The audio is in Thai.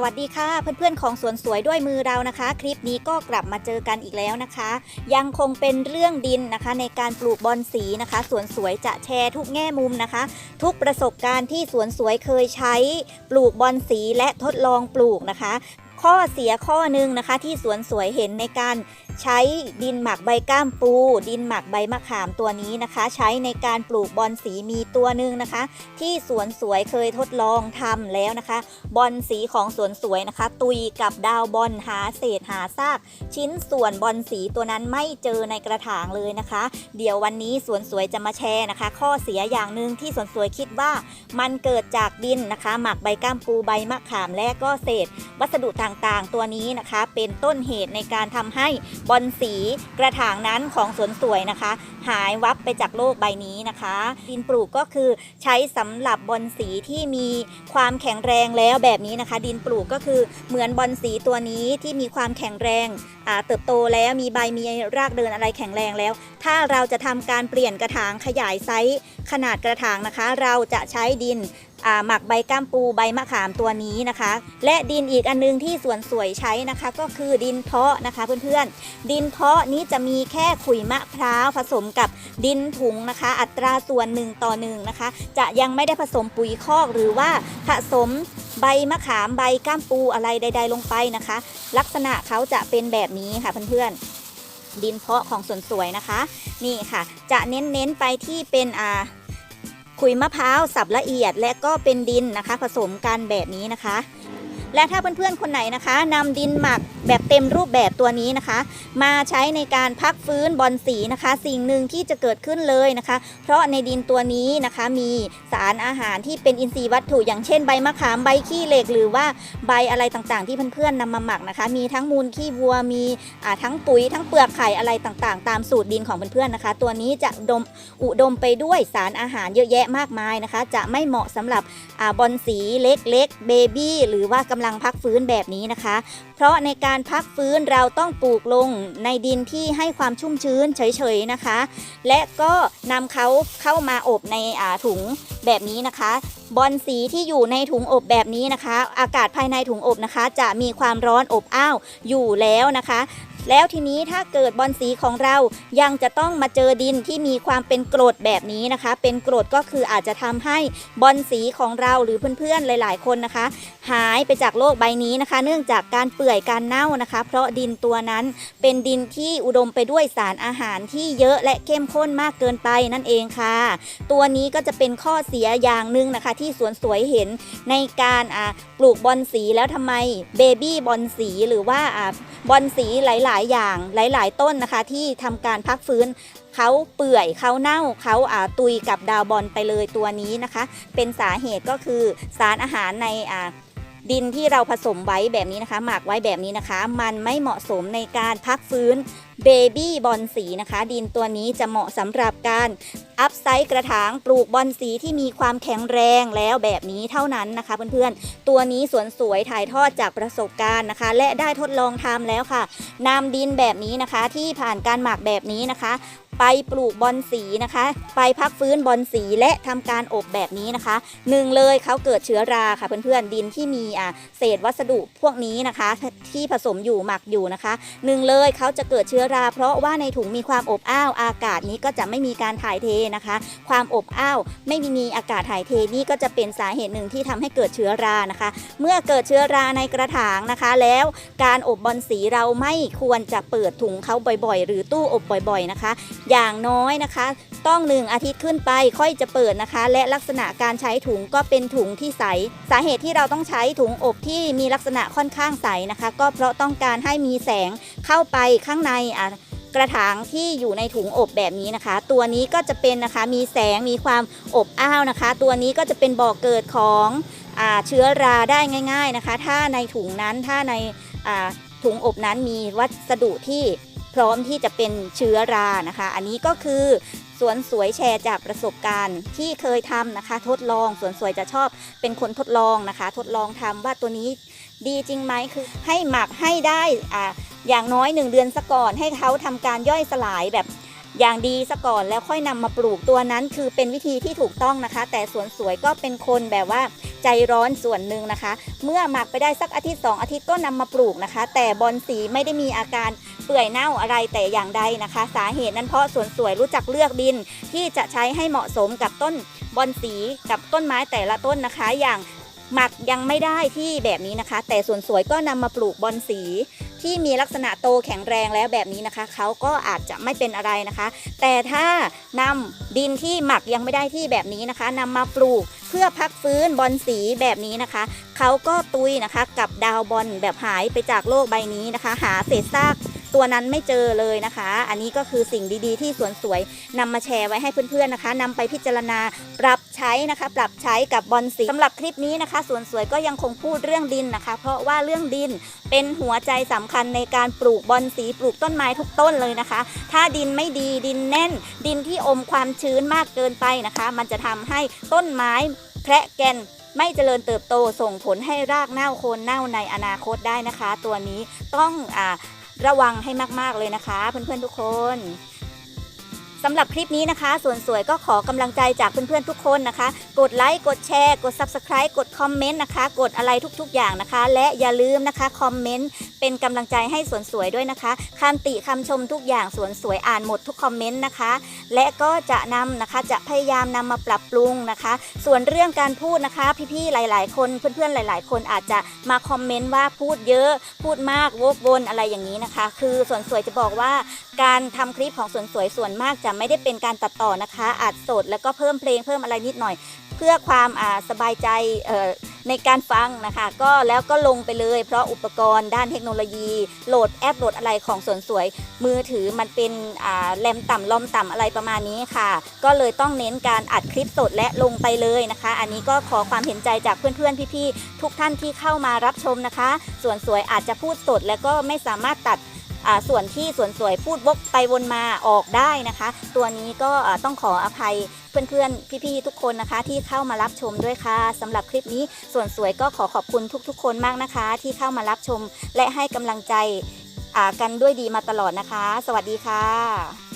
สวัสดีค่ะเพื่อนๆของสวนสวยด้วยมือเรานะคะ คลิปนี้ก็กลับมาเจอกันอีกแล้วนะคะ ยังคงเป็นเรื่องดินนะคะ ในการปลูกบอนสีนะคะสวนสวยจะแชร์ทุกแง่มุมนะคะ ทุกประสบการณ์ที่สวนสวยเคยใช้ ปลูกบอนสีและทดลองปลูกนะคะ ข้อเสียข้อหนึ่งนะคะ ที่สวนสวยเห็นในการ ใช้ดินหมักใบก้ามปู ดินหมักใบมะขามตัวนี้นะคะ ใช้ในการปลูกบอนสีมีตัวหนึ่งนะคะ ที่สวนสวยเคยทดลองทำแล้วนะคะ บอลสีของสวนสวยนะคะ ตุยกับดาวบอลหาเศษหาซาก ชิ้นส่วนบอลสีตัวนั้นไม่เจอในกระถางเลยนะคะ เดี๋ยววันนี้สวนสวยจะมาแชร์นะคะ ข้อเสียอย่างหนึ่งที่สวนสวยคิดว่า มันเกิดจากดินนะคะ หมักใบก้ามปูใบมะขามและก็เศษ วัสดุต่างๆ ตัวนี้นะคะ เป็นต้นเหตุในการทำให้บอลสีกระถางนั้นของสวนสวยนะคะ หายวับไปจากโลกใบนี้นะคะ ดินปลูกก็คือใช้สำหรับบอลสีที่มีความแข็งแรงแล้วแบบนี้นะคะ ดินปลูกก็คือเหมือนบอลสีตัวนี้ที่มีความแข็งแรงเติบโตแล้วมีใบมีรากเดินอะไรแข็งแรงแล้ว ถ้าเราจะทำการเปลี่ยนกระถางขยายไซส์ขนาดกระถางนะคะ เราจะใช้ดิน หมักใบก้ามปูใบมะขามตัวนี้นะคะ และดินอีกอันนึงที่สวนสวยใช้นะคะ ก็คือดินเพาะนะคะเพื่อนๆ ดินเพาะนี้จะมีแค่ขุยมะพร้าวผสมกับดินถุงนะคะ อัตราส่วนหนึ่งต่อหนึ่งนะคะ จะยังไม่ได้ผสมปุ๋ยคอกหรือว่าผสมใบมะขามใบก้ามปูอะไรใด ๆ ลงไปนะคะ ลักษณะเขาจะเป็นแบบนี้ค่ะเพื่อนๆดินเพาะของสวนสวยนะคะ นี่ค่ะ จะเน้นๆไปที่เป็นอ่า ขุยมะพร้าวสับละเอียดและก็เป็นดินนะคะ ผสมกันแบบนี้นะคะ และถ้าเพื่อนๆคนไหนนะคะนำดินหมัก แบบเต็มรูปแบบตัวนี้นะคะ มาใช้ในการพักฟื้นบอลสีนะคะ สิ่งหนึ่งที่จะเกิดขึ้นเลยนะคะ เพราะในดินตัวนี้นะคะมีสารอาหารที่เป็นอินทรีย์วัตถุอย่างเช่นใบมะขามใบขี้เหล็กหรือว่าใบอะไรต่างๆ ที่เพื่อนๆนำมาหมักนะคะ มีทั้งมูลขี้วัวมีทั้งปุ๋ย ทั้งเปลือกไข่อะไรต่างๆ ตามสูตรดินของเพื่อนๆนะคะ ตัวนี้จะอุดมอุดมไปด้วยสารอาหารเยอะแยะมากมายนะคะ จะไม่เหมาะสำหรับอบอลสีเล็กๆเบบี้หรือว่ากำลังพักฟื้นแบบนี้นะคะ เพราะในการพักฟื้นเราต้องปลูกลงในดินที่ให้ความชุ่มชื้นเฉยๆนะคะ และก็นำเขาเข้ามาอบในถุงแบบนี้นะคะ บอลสีที่อยู่ในถุงอบแบบนี้นะคะ อากาศภายในถุงอบนะคะ จะมีความร้อนอบอ้าวอยู่แล้วนะคะ แล้วทีนี้ถ้าเกิดบอลสีของเรายังจะต้องมาเจอดินที่มีความเป็นกรดแบบนี้นะคะ เป็นกรดก็คืออาจจะทำให้บอลสีของเราหรือเพื่อนๆหลาย ๆ คนนะคะ หายไปจากโลกใบนี้นะคะ เนื่องจากการเปื่อยการเน่านะคะ เพราะดินตัวนั้นเป็นดินที่อุดมไปด้วยสารอาหารที่เยอะและเข้มข้นมากเกินไปนั่นเองค่ะ ตัวนี้ก็จะเป็นข้อเสียอย่างหนึ่งนะคะที่สวนสวยเห็นในการปลูกบอลสีแล้วทำไมเบบี้บอลสีหรือว่าบอลสีหลาย ๆ อย่างหลาย ๆ ต้นนะคะ ที่ทำการพักฟื้นเขาเปื่อยเขาเน่าเขาอ่าตุยกับดาวบอลไปเลยตัวนี้นะคะ เป็นสาเหตุก็คือสารอาหารในอ่าดินที่เราผสมไว้แบบนี้นะคะ หมักไว้แบบนี้นะคะ มันไม่เหมาะสมในการพักฟื้น เบบี้บอลสีนะคะ ดินตัวนี้จะเหมาะสำหรับการอัพไซต์กระถางปลูกบอลสีที่มีความแข็งแรงแล้วแบบนี้เท่านั้นนะคะเพื่อนๆ ตัวนี้สวนสวยถ่ายทอดจากประสบการณ์นะคะ และได้ทดลองทำแล้วค่ะนำดินแบบนี้นะคะที่ผ่านการหมักแบบนี้นะคะ ไปปลูกบอลสีนะคะ ไปพักฟื้นบอลสีและทำการอบแบบนี้นะคะหนึ่งเลยเขาเกิดเชื้อราค่ะเพื่อนๆดินที่มีอ่าเศษวัสดุพวกนี้นะคะ ที่ผสมอยู่หมักอยู่นะคะหนึ่งเลยเขาจะเกิดเชื้อรา เพราะว่าในถุงมีความอบอ้าวอากาศนี้ก็จะไม่มีการถ่ายเทนะคะ ความอบอ้าวไม่มีอากาศถ่ายเทนี่ก็จะเป็นสาเหตุหนึ่งที่ทำให้เกิดเชื้อรานะคะ เมื่อเกิดเชื้อราในกระถางนะคะ แล้วการอบบอลสีเราไม่ควรจะเปิดถุงเขาบ่อยๆ หรือตู้อบบ่อยๆนะคะอย่างน้อยนะคะ ต้องหนึ่งอาทิตย์ขึ้นไปค่อยจะเปิดนะคะ และลักษณะการใช้ถุงก็เป็นถุงที่ใส สาเหตุที่เราต้องใช้ถุงอบที่มีลักษณะค่อนข้างใสนะคะ ก็เพราะต้องการให้มีแสงเข้าไปข้างในอะกระถางที่อยู่ในถุงอบแบบนี้นะคะ ตัวนี้ก็จะเป็นนะคะมีแสงมีความอบอ้าวนะคะ ตัวนี้ก็จะเป็นบ่อกเกิดของอเชื้อราได้ง่าย ๆนะคะ ถ้าในถุงนั้นถ้าในถุงอบนั้นมีวัสดุที่ พร้อมที่จะเป็นเชื้อรานะคะ อันนี้ก็คือสวนสวยแชร์จากประสบการณ์ที่เคยทำนะคะ ทดลองสวนสวยจะชอบเป็นคนทดลองนะคะ ทดลองทำว่าตัวนี้ดีจริงไหมคือให้หมักให้ได้อ่าอย่างน้อย 1 เดือนซะก่อนให้เขาทำการย่อยสลายแบบอย่างดีซะก่อนแล้วค่อยนำมาปลูกตัวนั้น คือเป็นวิธีที่ถูกต้องนะคะ แต่สวนสวยก็เป็นคนแบบว่า ใจร้อนส่วนหนึ่งนะคะ เมื่อหมักไปได้สักอาทิตย์ 2 อาทิตย์ก็นำมาปลูกนะคะ แต่บอนสีไม่ได้มีอาการเปื่อยเน่าอะไรแต่อย่างใดนะคะ สาเหตุนั้นเพราะสวนสวยรู้จักเลือกดินที่จะใช้ให้เหมาะสมกับต้นบอนสีกับต้นไม้แต่ละต้นนะคะ อย่างหมักยังไม่ได้ที่แบบนี้นะคะ แต่สวนสวยก็นำมาปลูกบอนสี ที่มีลักษณะโตแข็งแรงแล้วแบบนี้นะคะ เขาก็อาจจะไม่เป็นอะไรนะคะ แต่ถ้านำดินที่หมักยังไม่ได้ที่แบบนี้นะคะนำมาปลูกเพื่อพักฟื้นบอลสีแบบนี้นะคะ เขาก็ตุยนะคะกับดาวบอลแบบหายไปจากโลกใบนี้นะคะ หาเศษซากตัวนั้นไม่เจอเลยนะคะ อันนี้ก็คือสิ่งดีๆ ที่สวนสวยนำมาแชร์ไว้ให้เพื่อนๆนะคะนำไปพิจารณาปรับ ใช้นะคะ ปรับใช้กับบอลสีสำหรับคลิปนี้นะคะ สวนสวยก็ยังคงพูดเรื่องดินนะคะ เพราะว่าเรื่องดินเป็นหัวใจสำคัญในการปลูกบอนสีปลูกต้นไม้ทุกต้นเลยนะคะ ถ้าดินไม่ดีดินแน่น ดินที่อมความชื้นมากเกินไปนะคะ มันจะทำให้ต้นไม้แคระแกนไม่เจริญเติบโตส่งผลให้รากเน่าโคนเน่าในอนาคตได้นะคะ ตัวนี้ต้องอระวังให้มาก ๆ เลยนะคะ เพื่อน ๆ ทุกคน สำหรับคลิปนี้นะคะ ส่วนสวยก็ขอกำลังใจจากเพื่อนๆทุกคนนะคะ กดไลค์กดแชร์ กด Subscribe กดคอมเมนต์นะคะ กดอะไรทุกๆอย่างนะคะ และอย่าลืมนะคะคอมเมนต์เป็นกำลังใจให้ส่วนสวยด้วยนะคะคำติคำชมทุกอย่างส่วนสวยอ่านหมดทุกคอมเมนต์นะคะ และก็จะนำนะคะจะพยายามนำมาปรับปรุงนะคะ ส่วนเรื่องการพูดนะคะ พี่ๆหลาย ๆ คนเพื่อนๆหลาย ๆ คนอาจจะมาคอมเมนต์ว่าพูดเยอะ พูดมากวกวนอะไรอย่างนี้นะคะ คือส่วนสวยจะบอกว่า การทำคลิปของส่วนสวยส่วนมากจะไม่ได้เป็นการตัดต่อนะคะอัดสดแล้วก็เพิ่มเพลงเพิ่มอะไรนิดหน่อย เพื่อความสบายใจในการฟังนะคะ ก็แล้วก็ลงไปเลย เพราะอุปกรณ์ด้านเทคโนโลยี โหลดแอปโหลดอะไรของสวนสวย มือถือมันเป็นแรมต่ำลอมต่ำอะไรประมาณนี้ค่ะ ก็เลยต้องเน้นการอัดคลิปสดและลงไปเลยนะคะ อันนี้ก็ขอความเห็นใจจากเพื่อนๆพี่ๆทุกท่านที่เข้ามารับชมนะคะ ส่วนสวยอาจจะพูดสดแล้วก็ไม่สามารถตัด ส่วนที่ส่วนสวยพูดวกไปวนมาออกได้นะคะ ตัวนี้ก็ต้องขออภัยเพื่อนๆ พี่ๆ ทุกคนนะคะ ที่เข้ามารับชมด้วยค่ะสำหรับคลิปนี้ส่วนสวยก็ขอขอบคุณทุกๆ คนมากนะคะ ที่เข้ามารับชมและให้กำลังใจกันด้วยดีมาตลอดนะคะ สวัสดีค่ะ